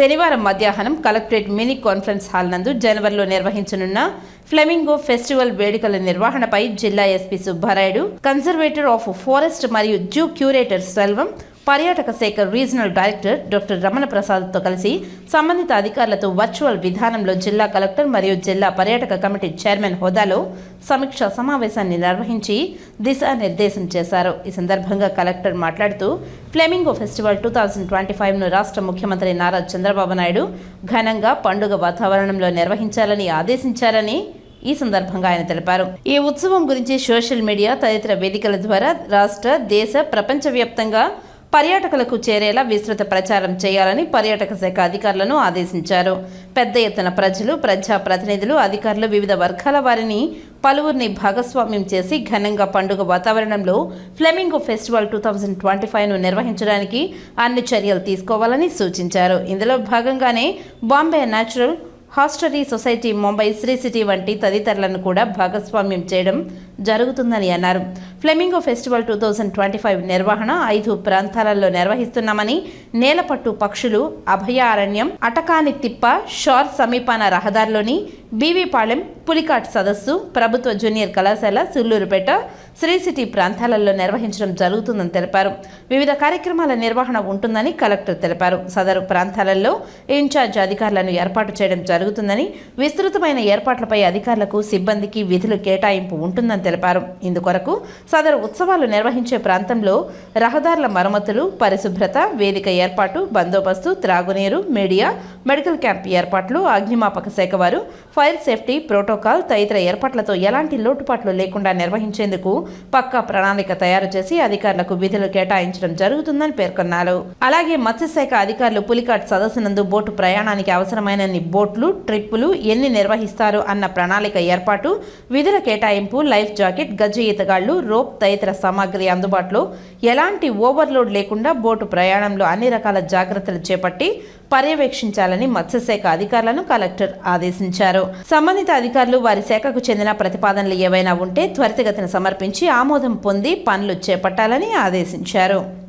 శనివారం మధ్యాహ్నం collectorate mini conference hall నందు జనవరిలో నిర్వహించనున్న ఫ్లెమింగో ఫెస్టివల్ వేడుకల నిర్వహణపై జిల్లా SP Subbarayudu conservator of forest మరియు జూ క్యూరేటర్ సెల్వం పర్యాటక శాఖ రీజనల్ డైరెక్టర్ డాక్టర్ రమణ ప్రసాద్తో కలిసి సంబంధిత అధికారులతో వర్చువల్ విధానంలో జిల్లా కలెక్టర్ మరియు జిల్లా పర్యాటక కమిటీ చైర్మన్ హోదాలో సమీక్ష సమావేశాన్ని నిర్వహించి దిశానిర్దేశం చేశారు. ఈ సందర్భంగా కలెక్టర్ మాట్లాడుతూ flamingo festival two thousand twenty ఫైవ్ను రాష్ట్ర ముఖ్యమంత్రి నారా చంద్రబాబు నాయుడు ఘనంగా పండుగ వాతావరణంలో నిర్వహించాలని ఆదేశించారని ఈ సందర్భంగా ఆయన తెలిపారు. ఈ ఉత్సవం గురించి సోషల్ మీడియా తదితర వేదికల ద్వారా రాష్ట్ర దేశ ప్రపంచవ్యాప్తంగా పర్యాటకులకు చేరేలా విస్తృత ప్రచారం చేయాలని పర్యాటక శాఖ అధికారులను ఆదేశించారు. పెద్ద ఎత్తున ప్రజలు ప్రజా ప్రతినిధులు అధికారులు వివిధ వర్గాల వారిని పలువురిని భాగస్వామ్యం చేసి ఘనంగా పండుగ వాతావరణంలో flamingo festival two thousand twenty ఫైవ్ను నిర్వహించడానికి అన్ని చర్యలు తీసుకోవాలని సూచించారు. ఇందులో భాగంగానే Bombay natural history society Mumbai Sri city వంటి తదితరులను కూడా భాగస్వామ్యం చేయడం జరుగుతుందని అన్నారు. Flamingo festival two thousand twenty five నిర్వహణ ఐదు ప్రాంతాలలో నిర్వహిస్తున్నామని నేలపట్టు పక్షులు అభయారణ్యం అటకాని తిప్ప షార్ సమీపాన రహదారిలోని బీవీపాళెం పులికాట్ సదస్సు ప్రభుత్వ జూనియర్ కళాశాల సుల్లూరుపేట శ్రీ సిటీ ప్రాంతాలలో నిర్వహించడం జరుగుతుందని తెలిపారు. వివిధ కార్యక్రమాల నిర్వహణ ఉంటుందని కలెక్టర్ తెలిపారు. సదరు ప్రాంతాలలో ఇన్ఛార్జ్ అధికారులను ఏర్పాటు చేయడం జరుగుతుందని విస్తృతమైన ఏర్పాట్లపై అధికారులకు సిబ్బందికి విధులు కేటాయింపు ఉంటుందని తెలిపారు. ఇందుకొరకు సదరు ఉత్సవాలు నిర్వహించే ప్రాంతంలో రహదారుల మరమ్మతులు పరిశుభ్రత వేదిక ఏర్పాటు బందోబస్తు త్రాగునీరు మీడియా మెడికల్ క్యాంప్ ఏర్పాట్లు అగ్నిమాపక శాఖ వారు ఫైర్ సేఫ్టీ ప్రోటోకాల్ తదితర ఏర్పాట్లతో ఎలాంటి లోటుపాట్లు లేకుండా నిర్వహించేందుకు పక్కా ప్రణాళిక తయారు చేసి అధికారులకు విధులు కేటాయించడం జరుగుతుందని పేర్కొన్నారు. అలాగే మత్స్యశాఖ అధికారులు పులికాట్ సదస్సు నందు బోటు ప్రయాణానికి అవసరమైనన్ని బోట్లు ట్రిప్పులు ఎన్ని నిర్వహిస్తారు అన్న ప్రణాళిక ఏర్పాటు విధుల కేటాయింపు లైఫ్ జాకెట్ గజ ఈతగాళ్ళు రోప్ తదితర సామాగ్రి అందుబాటులో ఎలాంటి ఓవర్లోడ్ లేకుండా బోటు ప్రయాణంలో అన్ని రకాల జాగ్రత్తలు చేపట్టి పర్యవేక్షించాలని మత్స్యశాఖ అధికారులను కలెక్టర్ ఆదేశించారు. సంబంధిత అధికారులు వారి శాఖకు చెందిన ప్రతిపాదనలు ఏవైనా ఉంటే త్వరితగతిన సమర్పించి ఆమోదం పొంది పనులు చేపట్టాలని ఆదేశించారు.